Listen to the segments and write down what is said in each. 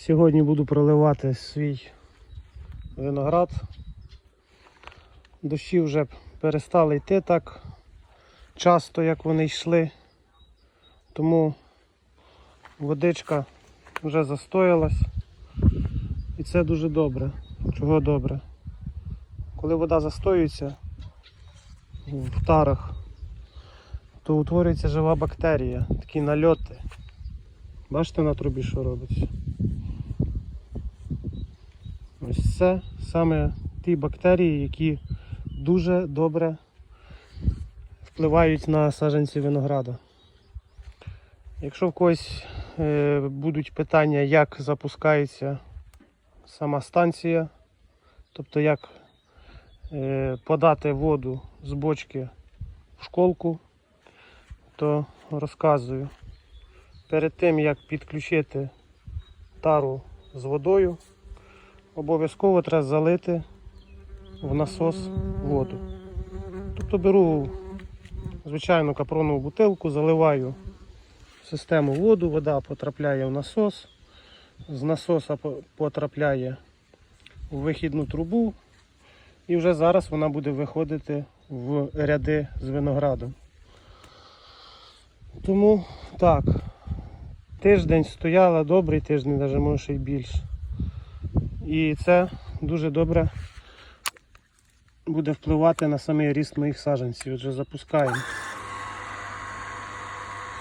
Сьогодні буду проливати свій виноград. Дощі вже перестали йти так часто, як вони йшли. Тому водичка вже застоялась. І це дуже добре. Чого добре? Коли вода застоюється в тарах, то утворюється жива бактерія, такі нальоти. Бачите на трубі, що робиться? Ось це саме ті бактерії, які дуже добре впливають на саджанці винограда. Якщо в когось е, будуть питання, як запускається сама станція, тобто як е, подати воду з бочки в школку, то розказую. Перед тим як підключити тару з водою, обов'язково треба залити в насос воду. Тобто беру звичайну капронову бутилку, заливаю в систему воду, вода потрапляє в насос, з насоса потрапляє в вихідну трубу, і вже зараз вона буде виходити в ряди з виноградом. Тому так, тиждень стояла, добрий тиждень, навіть може ще й більше. І це дуже добре буде впливати на самий ріст моїх саджанців. Отже, запускаємо.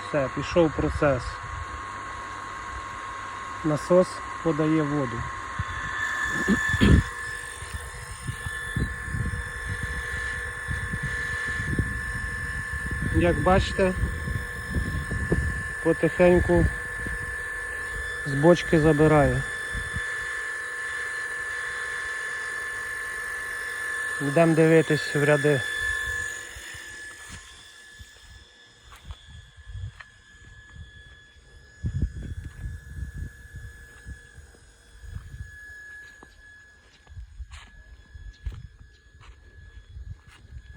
Все, пішов процес. Насос подає воду. Як бачите, потихеньку з бочки забирає. Йдемо дивитись в ряди.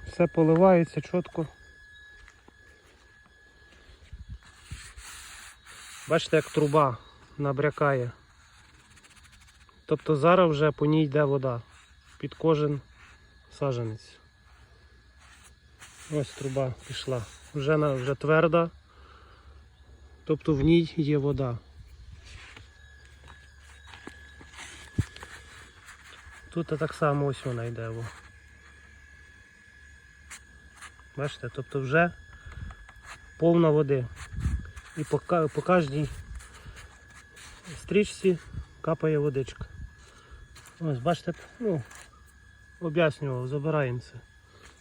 Все поливається чітко. Бачите, як труба набрякає. Тобто зараз вже по ній йде вода під кожен саджанець. Ось труба пішла. Вже, вже тверда, тобто в ній є вода. Тут так само ось вона йде. Бачите, тобто вже повна води. І по, по кожній стрічці капає водичка. Ось, бачите, ну, об'яснював, забираємо це.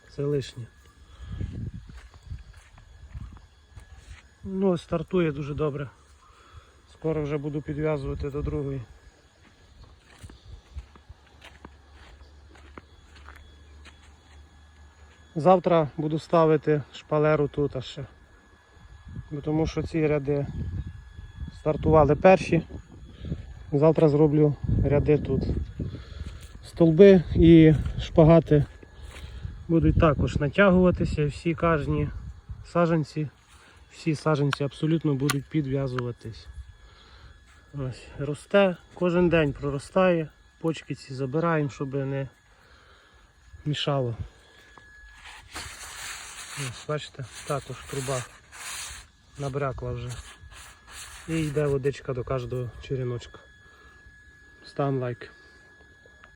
Це лишнє. Ну, стартує дуже добре. Скоро вже буду підв'язувати до другої. Завтра буду ставити шпалеру тут ще. Бо Тому що ці ряди стартували перші. Завтра зроблю ряди тут. Столби і шпагати будуть також натягуватися, всі кожні саджанці, всі саджанці абсолютно будуть підв'язуватись. Ось, росте, кожен день проростає, почки ці забираємо, щоб не мішало. Ось, бачите, також труба набрякла вже. І йде водичка до кожного череночка. Став лайк.